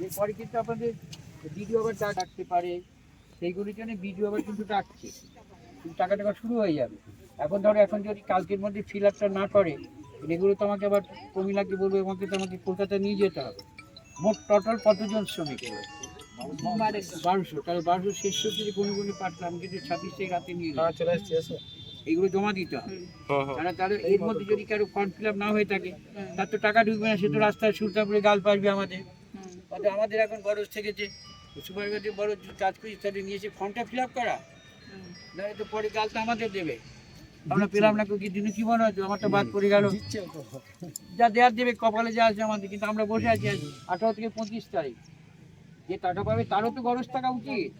এরপরে কিন্তু আপনাদের ভিডিও আবার ডাকতে পারে সেইগুলির জন্য ভিডিও আবার কিন্তু ডাকছে টাকা টাকা শুরু হয়ে যাবে এখন ধরো এখন যদি কালকের মধ্যে ফিল আপটা না করে এগুলো তো আমাকে আবার কমিলাকে বলবে আমাকে তো আমাকে কলকাতা নিয়ে যেতে হবে মোট টোটাল কতজন শ্রমিক এবার বারোশো তাহলে বারোশো শেষ যদি কোনো কোনো পাঠলাম কিন্তু ছাব্বিশ থেকে রাতে নিয়ে হ্যাঁ। এগুলো জমা দিতে হবে। তারা তাহলে এর মধ্যে যদি কারও ফর্ম ফিল না হয়ে থাকে তার তো টাকা ঢুকবে না সে তো রাস্তায় সুলতানপুরে গাল পারবে আমাদের। অত আমাদের এখন বরজ থেকে যে সুপারভাইজার বড় কাজ করি তাদের নিয়েছে ফর্মটা ফিল আপ করা। নাহলে তো পরে গাল তো আমাদের দেবে। আমরা পেলাম না কি দিনে কি মনে হচ্ছে আমারটা বাদ পড়ে গেল। যা দেওয়ার দেবে কপালে যা আছে আমাদের কিন্তু আমরা বসে আছি আজ আঠারো থেকে পঁচিশ তারিখ। যে টাকা পাবে তারও তো খরচ থাকা উচিত।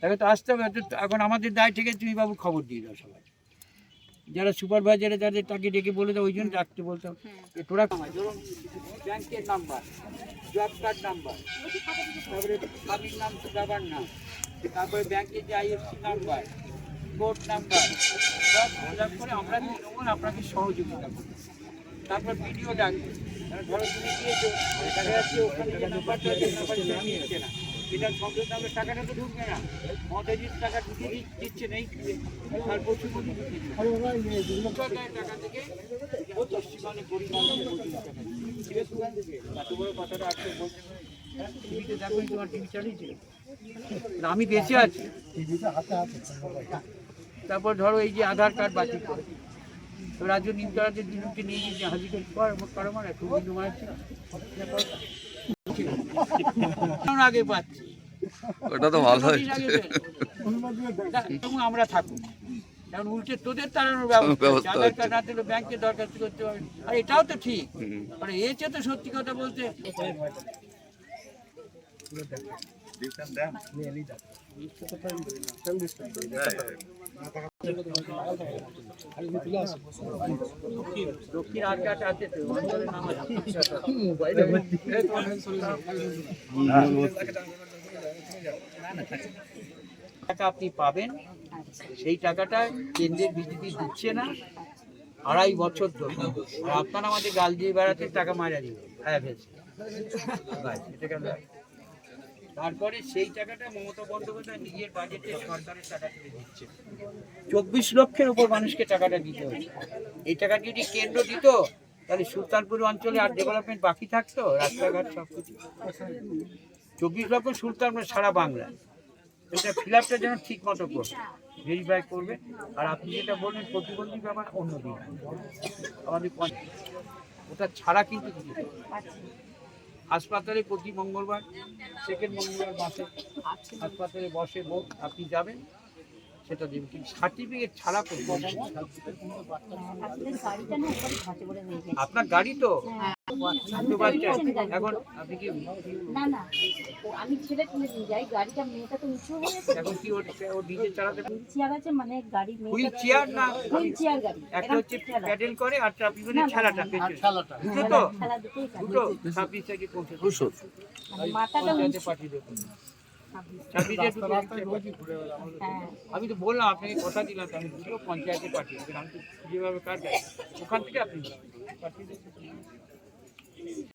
তাকে তো আসতে হবে এখন আমাদের দায় থেকে তুমি বাবু খবর দিয়ে দাও সবাই। যারা সুপারভাইজারে যাদের তাকে ডেকে বলে দাও, ওই জন্য ডাকতে বলতাম তোরা ধরুন ব্যাংকের নাম্বার, জব কার্ড নাম্বার, তারপরে স্বামীর নাম বাবার নাম, তারপরে ব্যাংকের যে আইএফসি নাম্বার, কোড নাম্বার, সব করে আমরা আপনাকে সহযোগিতা করব। তারপর ভিডিও ডাকবে ধরো তুমি ওখানে এটা টাকাটা তো ঢুকবে না। টাকা দিচ্ছে না, এই আর টাকা থেকে। এত বড় কথাটা টিভিতে দেখো তোমার টিভি আমি বেঁচে আছি। তারপর ধরো এই যে আধার কার্ড বাতিল করে। তো রাজ্য নিমতলাতে দুজনকে নিয়ে হাজির কর মায়ের কারণ আগে পাচ্ছি। ওটা তো ভালো আমরা থাকব। কারণ উল্টে তোদের তাড়ানোর ব্যবস্থা। আধার কার্ড না দিলে ব্যাংকে দরখাস্ত করতে হবে। আর এটাও তো ঠিক। মানে এতে তো সত্যি কথা বলতে টাকা আপনি পাবেন, সেই টাকাটা কেন্দ্রের বিজেপি দিচ্ছে না, আড়াই বছর ধরে। আপনারা আমাদের গাল দিয়ে বেড়াতে টাকা মারা দিবে হ্যাঁ এক। তারপরে সেই টাকাটা মমতা বন্দ্যোপাধ্যায় নিজের বাজেটে সরকারের টাকা তুলে দিচ্ছে। চব্বিশ লক্ষের উপর মানুষকে টাকাটা দিতে হচ্ছে। এই টাকা যদি কেন্দ্র দিত, তাহলে সুলতানপুর অঞ্চলে আর ডেভেলপমেন্ট বাকি থাকতো, রাস্তাঘাট সব কিছু চব্বিশ লক্ষ সুলতানপুর সারা বাংলা। এটা ফিল আপটা যেন ঠিক মতো করবে ভেরিফাই করবে। আর আপনি যেটা বললেন, প্রতিবন্ধী ব্যাপার অন্য দিন আমাদের ওটা ছাড়া কিন্তু। হাসপাতালে প্রতি মঙ্গলবার সেকেন্ড মঙ্গলবার মাসে হাসপাতালে বসে লোক আপনি যাবেন। সেটা দেবেন কিন্তু সার্টিফিকেট ছাড়া করবেন না। আপনাদের গাড়িটা না একবারে ঘাটে করে নিয়ে গেছে। আপনার গাড়ি তো? বুঝতে এখন আপনি কি না না। আমি ছেলে তুলে নিয়ে যাই। গাড়িটা মেয়েটা তো উঁচু হয়ে গেছে। এখন কি ও নিজে চালাতে হুইল চেয়ার আছে মানে গাড়ি হুইল চেয়ার না হুইল চেয়ার গাড়ি। একটা হচ্ছে প্যাডেল করে আর ট্রাফিক মানে দুটো তো ঠেলা দুটোই দুটো ছাব্বিশ থেকে পৌঁছে দুশো। মাথাটা উঁচু। পাঠিয়ে দেবো। হ্যাঁ। আমি তো বললাম আপনাকে কথা দিলাম আমি দুটো পঞ্চায়েতে পাঠিয়ে দেবেন আমি যেভাবে কাজ ওখান থেকে আপনি পাঠিয়ে দেবেন